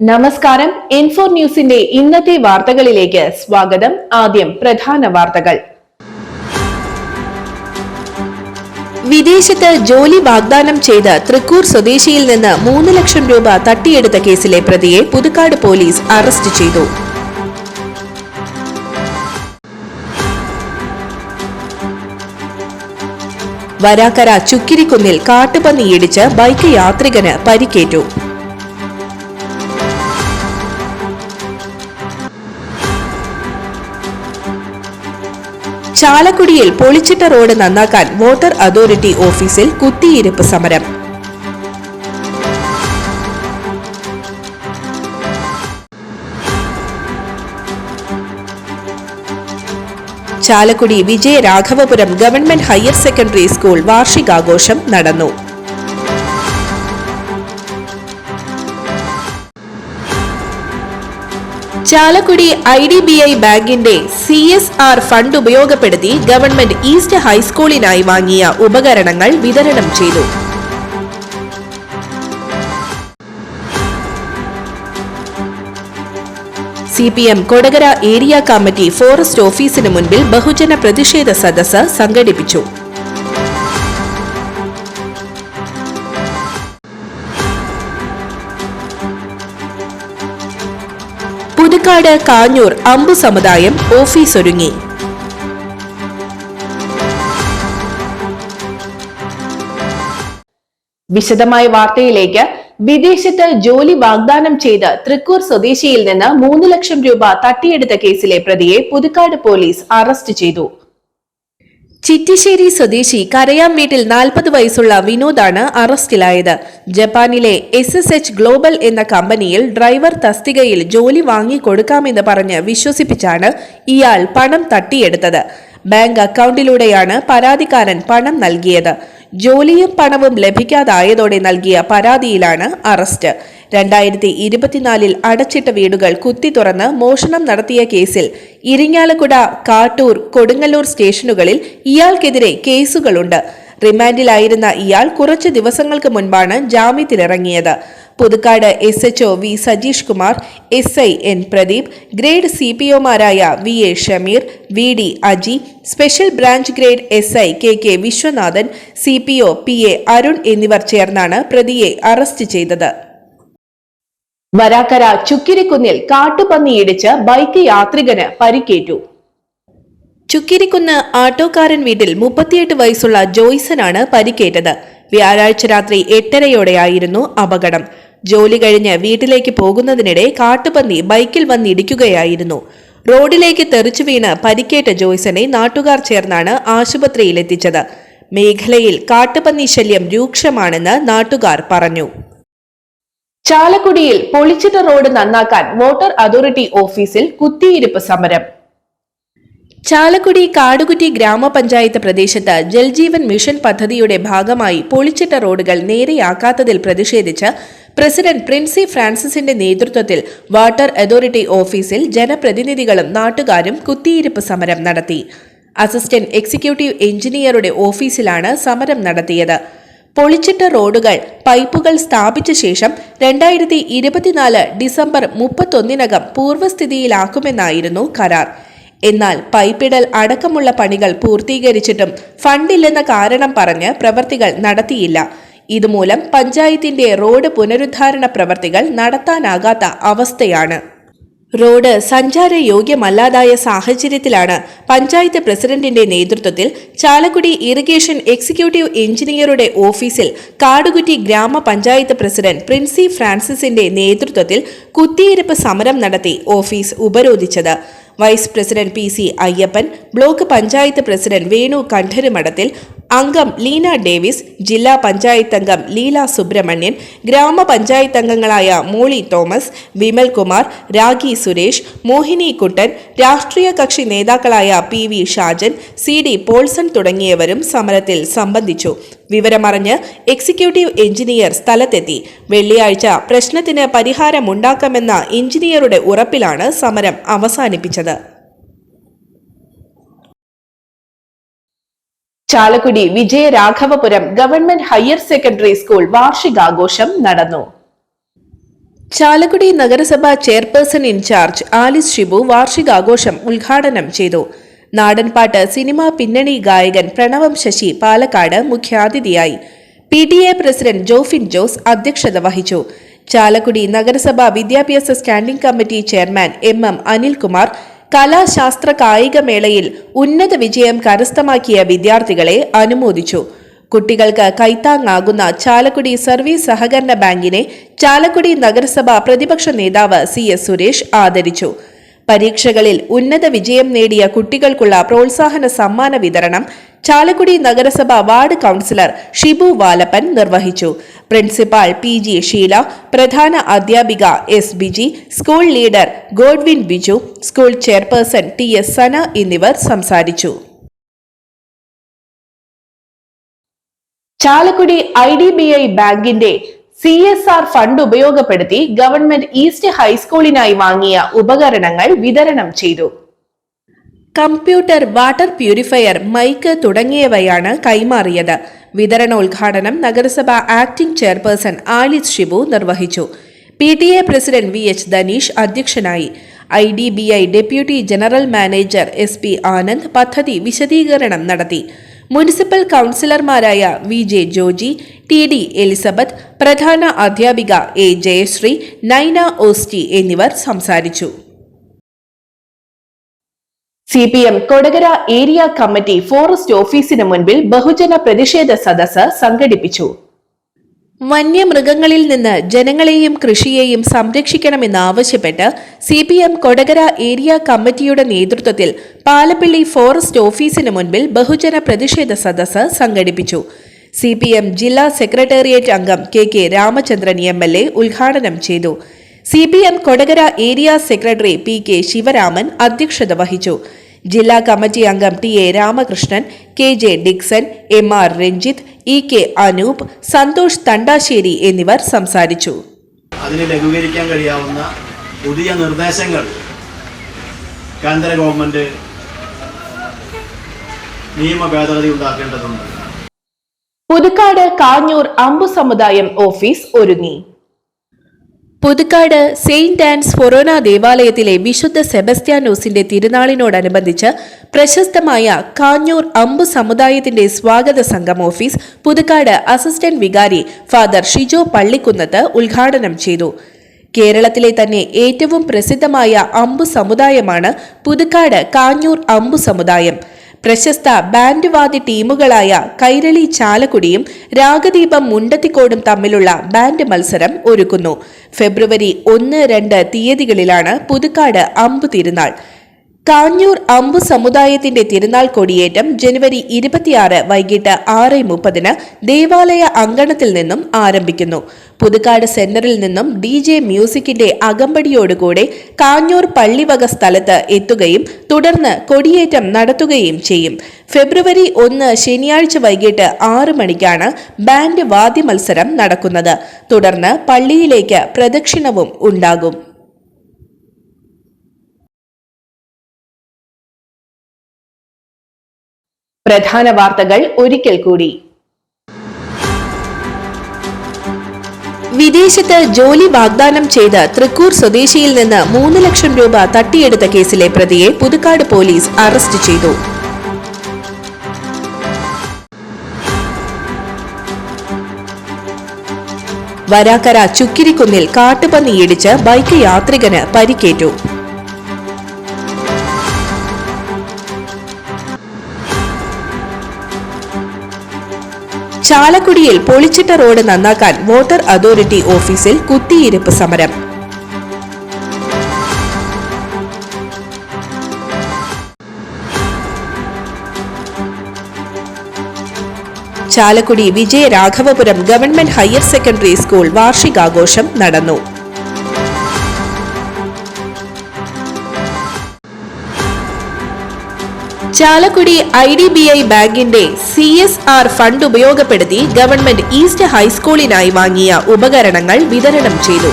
നമസ്കാരം. എൻഫോർ ന്യൂസിന്റെ ഇന്നത്തെ വാർത്തകളിലേക്ക് സ്വാഗതം. ആദ്യം പ്രധാന വാർത്തകൾ. വിദേശത്ത് ജോലി വാഗ്ദാനം ചെയ്ത തൃക്കൂർ സ്വദേശിയിൽ നിന്ന് മൂന്ന് ലക്ഷം രൂപ തട്ടിയെടുത്ത കേസിലെ പ്രതിയെ പുതുക്കാട് പോലീസ് അറസ്റ്റ് ചെയ്തു. വരാക്കര ചുക്കിരിക്കുന്നിൽ കാട്ടുപന്നിയിടിച്ച് ബൈക്ക് യാത്രികന് പരിക്കേറ്റു. ചാലക്കുടിയിൽ പൊളിച്ചിട്ട റോഡ് നന്നാക്കാൻ വാട്ടർ അതോറിറ്റി ഓഫീസിൽ കുത്തിയിരിപ്പ് സമരം. Chalakudy Vijayaraghavapuram government higher secondary school വാർഷികാഘോഷം നടന്നു. Chalakudy I D B I ബാങ്കിന്റെ സി എസ് ആർ ഫണ്ട് ഉപയോഗപ്പെടുത്തി ഗവൺമെന്റ് ഈസ്റ്റ് ഹൈസ്കൂളിനായി വാങ്ങിയ ഉപകരണങ്ങൾ വിതരണം ചെയ്തു. C P M Kodakara area committee forest ഓഫീസിന് മുൻപിൽ ബഹുജന പ്രതിഷേധ സദസ്സ് സംഘടിപ്പിച്ചു. പുതുക്കാട് കാഞ്ഞൂർ അമ്പു സമുദായം ഓഫീസ് ഒരുങ്ങി. വിശദമായ വാർത്തയിലേക്ക്. വിദേശത്ത് ജോലി വാഗ്ദാനം ചെയ്ത് തൃക്കൂർ സ്വദേശിയിൽ നിന്ന് മൂന്ന് ലക്ഷം രൂപ തട്ടിയെടുത്ത കേസിലെ പ്രതിയെ പുതുക്കാട് പോലീസ് അറസ്റ്റ് ചെയ്തു. ചിറ്റിശ്ശേരി സ്വദേശി കരയാം വീട്ടിൽ നാൽപ്പത് വയസ്സുള്ള വിനോദാണ് അറസ്റ്റിലായത്. ജപ്പാനിലെ എസ് എസ് എച്ച് ഗ്ലോബൽ എന്ന കമ്പനിയിൽ ഡ്രൈവർ തസ്തികയിൽ ജോലി വാങ്ങിക്കൊടുക്കാമെന്ന് പറഞ്ഞ് വിശ്വസിപ്പിച്ചാണ് ഇയാൾ പണം തട്ടിയെടുത്തത്. ബാങ്ക് അക്കൗണ്ടിലൂടെയാണ് പരാതിക്കാരൻ പണം നൽകിയത്. ജോലിയും പണവും ലഭിക്കാതായതോടെ നൽകിയ പരാതിയിലാണ് അറസ്റ്റ്. രണ്ടായിരത്തി ഇരുപത്തിനാലിൽ അടച്ചിട്ട വീടുകൾ കുത്തി തുറന്ന് മോഷണം നടത്തിയ കേസിൽ ഇരിങ്ങാലക്കുട കാട്ടൂർ കൊടുങ്ങല്ലൂർ സ്റ്റേഷനുകളിൽ ഇയാൾക്കെതിരെ കേസുകളുണ്ട്. റിമാൻഡിലായിരുന്ന ഇയാൾ കുറച്ച് ദിവസങ്ങൾക്ക് മുൻപാണ് ജാമ്യത്തിലിറങ്ങിയത്. Puthukkad S H O V Sajeesh Kumar S I N Pradeep grade C P ഒമാരായ V A Shameer V D Aji special branch grade S I K K Viswanathan C P O P A Arun എന്നിവർ ചേർന്നാണ് പ്രതിയെ arrest ചെയ്തത്. Varakkara ചുക്കിരിക്കുന്നിൽ കാട്ടുപന്നിയിടിച്ച് bike യാത്രികന് പരിക്കേറ്റു. ചുക്കിരിക്കുന്ന് ആട്ടോക്കാരൻ വീട്ടിൽ മുപ്പത്തിയെട്ട് വയസ്സുള്ള ജോയ്സനാണ് പരിക്കേറ്റത്. വ്യാഴാഴ്ച രാത്രി എട്ടരയോടെയായിരുന്നു അപകടം. ജോലി കഴിഞ്ഞ് വീട്ടിലേക്ക് പോകുന്നതിനിടെ കാട്ടുപന്നി ബൈക്കിൽ വന്നിടിക്കുകയായിരുന്നു. റോഡിലേക്ക് തെറിച്ചു വീണ് പരിക്കേറ്റ ജോയ്സനെ നാട്ടുകാർ ചേർന്നാണ് ആശുപത്രിയിലെത്തിച്ചത്. മേഖലയിൽ കാട്ടുപന്നി ശല്യം രൂക്ഷമാണെന്ന് നാട്ടുകാർ പറഞ്ഞു. ചാലക്കുടിയിൽ പൊളിച്ചിട്ട റോഡ് നന്നാക്കാൻ വാട്ടർ അതോറിറ്റി ഓഫീസിൽ കുത്തിയിരിപ്പ് സമരം. ചാലക്കുടി കാടുകുറ്റി ഗ്രാമപഞ്ചായത്ത് പ്രദേശത്ത് ജൽജീവൻ മിഷൻ പദ്ധതിയുടെ ഭാഗമായി പൊളിച്ചിട്ട റോഡുകൾ നേരെയാക്കാത്തതിൽ പ്രതിഷേധിച്ച് പ്രസിഡന്റ് പ്രിൻസി ഫ്രാൻസിസിന്റെ നേതൃത്വത്തിൽ വാട്ടർ അതോറിറ്റി ഓഫീസിൽ ജനപ്രതിനിധികളും നാട്ടുകാരും കുത്തിയിരിപ്പ് സമരം നടത്തി. അസിസ്റ്റന്റ് എക്സിക്യൂട്ടീവ് എഞ്ചിനീയറുടെ ഓഫീസിലാണ് സമരം നടത്തിയത്. പൊളിച്ചിട്ട റോഡുകൾ പൈപ്പുകൾ സ്ഥാപിച്ച ശേഷം രണ്ടായിരത്തി ഇരുപത്തിനാല് ഡിസംബർ മുപ്പത്തൊന്നിനകം പൂർവസ്ഥിതിയിലാക്കുമെന്നായിരുന്നു കരാർ. എന്നാൽ പൈപ്പിടൽ അടക്കമുള്ള പണികൾ പൂർത്തീകരിച്ചിട്ടും ഫണ്ടില്ലെന്ന കാരണം പറഞ്ഞ് പ്രവർത്തികൾ നടത്തിയില്ല. ഇതുമൂലം പഞ്ചായത്തിന്റെ റോഡ് പുനരുദ്ധാരണ പ്രവർത്തികൾ നടത്താനാകാത്ത അവസ്ഥയാണ്. റോഡ് സഞ്ചാര യോഗ്യമല്ലാതായ സാഹചര്യത്തിലാണ് പഞ്ചായത്ത് പ്രസിഡന്റിന്റെ നേതൃത്വത്തിൽ ചാലക്കുടി ഇറിഗേഷൻ എക്സിക്യൂട്ടീവ് എഞ്ചിനീയറുടെ ഓഫീസിൽ കാടുകുറ്റി ഗ്രാമപഞ്ചായത്ത് പ്രസിഡന്റ് പ്രിൻസി ഫ്രാൻസിസിന്റെ നേതൃത്വത്തിൽ കുത്തിയിരിപ്പ് സമരം നടത്തി office ഉപരോധിച്ചത്. Vice president P C Ayyappan block panchayat president Venu Kandarumadathil അംഗം ലീന ഡേവിസ് ജില്ലാ പഞ്ചായത്ത് അംഗം ലീല സുബ്രഹ്മണ്യൻ ഗ്രാമപഞ്ചായത്ത് അംഗങ്ങളായ മോളി തോമസ് വിമൽ കുമാർ രാഗി സുരേഷ് മോഹിനി കുട്ടൻ രാഷ്ട്രീയ കക്ഷി നേതാക്കളായ P V Shajan C D Polson തുടങ്ങിയവരും സമരത്തിൽ സംബന്ധിച്ചു. വിവരമറിഞ്ഞ് എക്സിക്യൂട്ടീവ് എഞ്ചിനീയർ സ്ഥലത്തെത്തി. വെള്ളിയാഴ്ച പ്രശ്നത്തിന് പരിഹാരമുണ്ടാക്കാമെന്ന എഞ്ചിനീയറുടെ ഉറപ്പിലാണ് സമരം അവസാനിപ്പിച്ചത്. Chalakudy Vijayaraghavapuram government higher secondary school വാർഷികാഘോഷം നടന്നു. ചാലക്കുടി നഗരസഭ ചെയർപേഴ്സൺ ഇൻചാർജ് ആലിസ് ഷിബു വാർഷികാഘോഷം ഉദ്ഘാടനം ചെയ്തു. നാടൻപാട്ട് സിനിമാ പിന്നണി ഗായകൻ പ്രണവം ശശി പാലക്കാട് മുഖ്യാതിഥിയായി. P T A president Jofin Jose അധ്യക്ഷത വഹിച്ചു. ചാലക്കുടി നഗരസഭ വിദ്യാഭ്യാസ standing committee chairman M M Anilkumar കലാശാസ്ത്ര കായിക മേളയിൽ ഉന്നത വിജയം കരസ്ഥമാക്കിയ വിദ്യാർത്ഥികളെ അനുമോദിച്ചു. കുട്ടികൾക്ക് കൈത്താങ്ങാകുന്ന ചാലക്കുടി സർവീസ് സഹകരണ ബാങ്കിനെ ചാലക്കുടി നഗരസഭ പ്രതിപക്ഷ നേതാവ് സി എസ് സുരേഷ് ആദരിച്ചു. പരീക്ഷകളിൽ ഉന്നത വിജയം നേടിയ കുട്ടികൾക്കുള്ള പ്രോത്സാഹന സമ്മാന വിതരണം ചാലക്കുടി നഗരസഭ വാർഡ് കൗൺസിലർ ഷിബു വാലപ്പൻ നിർവഹിച്ചു. പ്രിൻസിപ്പാൾ പി ജി ഷീല പ്രധാന അധ്യാപിക S Biji school leader Godwin Biju school chairperson T S Sana എന്നിവർ സംസാരിച്ചു. Chalakudy I D B I ബാങ്കിന്റെ സി എസ് ആർ ഫണ്ട് ഉപയോഗപ്പെടുത്തി ഗവൺമെന്റ് ഈസ്റ്റ് ഹൈസ്കൂളിനായി വാങ്ങിയ ഉപകരണങ്ങൾ വിതരണം ചെയ്തു. കമ്പ്യൂട്ടർ വാട്ടർ പ്യൂരിഫയർ മൈക്ക് തുടങ്ങിയവയാണ് കൈമാറിയത്. വിതരണോദ്ഘാടനം നഗരസഭ ആക്ടിംഗ് ചെയർപേഴ്സൺ ആലിസ് ഷിബു നിർവഹിച്ചു. P T A president V H Dhanish അധ്യക്ഷനായി. I D B I deputy general manager S P Anand പദ്ധതി വിശദീകരണം നടത്തി. മുനിസിപ്പൽ കൗൺസിലർമാരായ V J Joji T D Elizabeth പ്രധാന അധ്യാപിക എ ജയശ്രീ നൈന ഓസ്റ്റി എന്നിവർ സംസാരിച്ചു. C P M Kodakara area committee forest ഓഫീസിന് മുൻപിൽ ബഹുജന പ്രതിഷേധ സദസ് സംഘടിപ്പിച്ചു. വന്യമൃഗങ്ങളിൽ നിന്ന് ജനങ്ങളെയും കൃഷിയെയും സംരക്ഷിക്കണമെന്നാവശ്യപ്പെട്ട് C P M Kodakara area കമ്മിറ്റിയുടെ നേതൃത്വത്തിൽ പാലപ്പിള്ളി ഫോറസ്റ്റ് ഓഫീസിന് മുൻപിൽ ബഹുജന പ്രതിഷേധ സദസ് സംഘടിപ്പിച്ചു. സി പി എം ജില്ലാ സെക്രട്ടേറിയറ്റ് അംഗം K K Ramachandran M L A ഉദ്ഘാടനം ചെയ്തു. C P M Kodakara area secretary P K Sivaraman അധ്യക്ഷത വഹിച്ചു. ജില്ലാ കമ്മിറ്റി അംഗം T A Ramakrishnan K J Dixon M R Ranjith E K Anoop Santhosh Thandassery എന്നിവർ സംസാരിച്ചു. അതിനെ ലഘൂകരിക്കാൻ കഴിയാവുന്ന പുതിയ നിർദ്ദേശങ്ങൾ കേന്ദ്ര ഗവൺമെന്റ് നിയമ ഭേദഗതി ഉണ്ടാക്കേണ്ടതുണ്ട്. പുതുക്കാട് കാഞ്ഞൂർ അമ്പു സമുദായം ഓഫീസ് ഒരുങ്ങി. പുതുക്കാട് സെയിന്റ് ആൻഡ്സ് ഫൊറോന ദേവാലയത്തിലെ വിശുദ്ധ സെബസ്ത്യാനോസിന്റെ തിരുനാളിനോടനുബന്ധിച്ച് പ്രശസ്തമായ കാഞ്ഞൂർ അമ്പു സമുദായത്തിന്റെ സ്വാഗത സംഘം ഓഫീസ് പുതുക്കാട് അസിസ്റ്റന്റ് വികാരി ഫാദർ ഷിജോ പള്ളിക്കുന്നത്ത് ഉദ്ഘാടനം ചെയ്തു. കേരളത്തിലെ തന്നെ ഏറ്റവും പ്രസിദ്ധമായ അമ്പു സമുദായമാണ് പുതുക്കാട് കാഞ്ഞൂർ അമ്പു സമുദായം. പ്രശസ്ത ബാൻഡ് വാദ്യ ടീമുകളായ കൈരളി ചാലക്കുടിയും രാഗദീപം മുണ്ടത്തിക്കോടും തമ്മിലുള്ള ബാൻഡ് മത്സരം ഒരുക്കുന്നു. ഫെബ്രുവരി ഒന്ന് രണ്ട് തീയതികളിലാണ് പുതുക്കാട് അമ്പു തിരുനാൾ കാഞ്ഞൂർ അമ്പു സമുദായത്തിന്റെ തിരുനാൾ കൊടിയേറ്റം ജനുവരി ഇരുപത്തിയാറ് വൈകിട്ട് ആറ് മുപ്പതിന് ദേവാലയ അങ്കണത്തിൽ നിന്നും ആരംഭിക്കുന്നു. പുതുക്കാട് സെന്ററിൽ നിന്നും ഡി ജെ മ്യൂസിക്കിന്റെ അകമ്പടിയോടുകൂടെ കാഞ്ഞൂർ പള്ളിവക സ്ഥലത്ത് എത്തുകയും തുടർന്ന് കൊടിയേറ്റം നടത്തുകയും ചെയ്യും. ഫെബ്രുവരി ഒന്ന് ശനിയാഴ്ച വൈകിട്ട് ആറ് മണിക്കാണ് ബാൻഡ് വാദ്യ മത്സരം നടക്കുന്നത്. തുടർന്ന് പള്ളിയിലേക്ക് പ്രദക്ഷിണവും ഉണ്ടാകും. പ്രധാന വാർത്തകൾ ഒരിക്കൽ കൂടി. വിദേശത്ത് ജോലി വാഗ്ദാനം ചെയ്ത തൃക്കൂർ സ്വദേശിയിൽ നിന്ന് മൂന്ന് ലക്ഷം രൂപ തട്ടിയെടുത്ത കേസിലെ പ്രതിയെ പുതുക്കാട് പോലീസ് അറസ്റ്റ് ചെയ്തു. വരാക്കര ചുക്കിരിക്കുന്നിൽ കാട്ടുപന്നിയിടിച്ച് ബൈക്ക് യാത്രികന് പരിക്കേറ്റു. ചാലക്കുടിയിൽ പൊളിച്ചിട്ട റോഡ് നന്നാക്കാൻ വാട്ടർ അതോറിറ്റി ഓഫീസിൽ കുത്തിയിരിപ്പ് സമരം. Chalakudy Vijayaraghavapuram government higher secondary school വാർഷികാഘോഷം നടന്നു. Chalakudy I D B I ബാങ്കിന്റെ സി എസ് ആർ ഫണ്ട് ഉപയോഗപ്പെടുത്തി ഗവൺമെന്റ് ഈസ്റ്റ് ഹൈസ്കൂളിനായി വാങ്ങിയ ഉപകരണങ്ങൾ വിതരണം ചെയ്തു.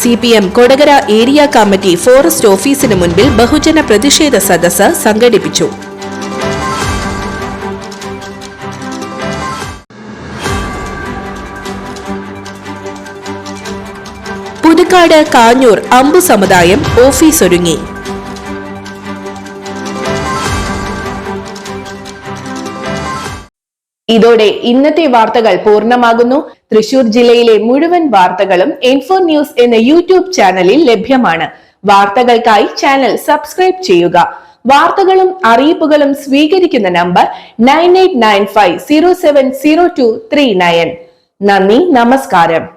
C P M Kodakara area committee forest ഓഫീസിന് മുൻപിൽ ബഹുജന പ്രതിഷേധ സദസ്സ് സംഘടിപ്പിച്ചു. പുതുക്കാട് കാഞ്ഞൂർ അമ്പു സമുദായം ഓഫീസ് ഒരുങ്ങി. ഇതോടെ ഇന്നത്തെ വാർത്തകൾ പൂർണമാകുന്നു. തൃശൂർ ജില്ലയിലെ മുഴുവൻ വാർത്തകളും ഇൻഫോ ന്യൂസ് എന്ന യൂട്യൂബ് ചാനലിൽ ലഭ്യമാണ്. വാർത്തകൾക്കായി ചാനൽ സബ്സ്ക്രൈബ് ചെയ്യുക. വാർത്തകളും അറിയിപ്പുകളും സ്വീകരിക്കുന്ന number nine eight nine five zero seven zero two three nine. നന്ദി നമസ്കാരം.